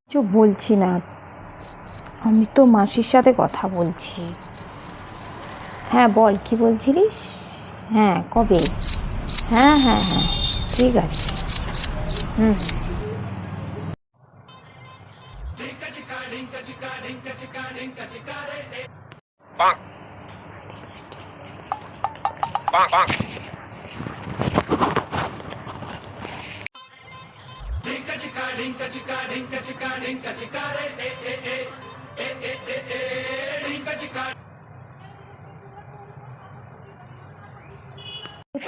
কিছু বলছি না। আমি তো মাসির সাথে কথা বলছি। হ্যাঁ বল কি বলছিলিস? হ্যাঁ কবে? হ্যাঁ হ্যাঁ হ্যাঁ ঠিক আছে। হুম। ঢিঙ্কা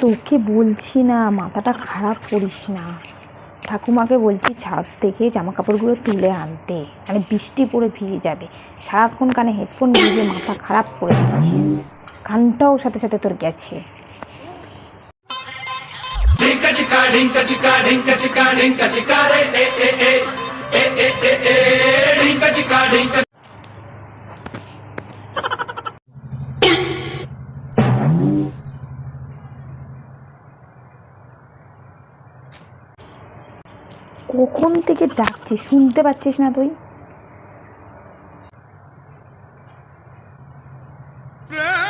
তোকে বলছি না, মাথাটা খারাপ করিস না। ঠাকুমাকে বলছি ছাদ থেকে জামা কাপড়গুলো তুলে আনতে মানে বৃষ্টি পড়ে ভিজে যাবে। সারাক্ষণ কানে হেডফোন ভিজে মাথা খারাপ করে দিচ্ছিস। কানটাও সাথে সাথে তোর গেছে। কখন থেকে ডাকছি শুনতে পাচ্ছিস না তুই? রে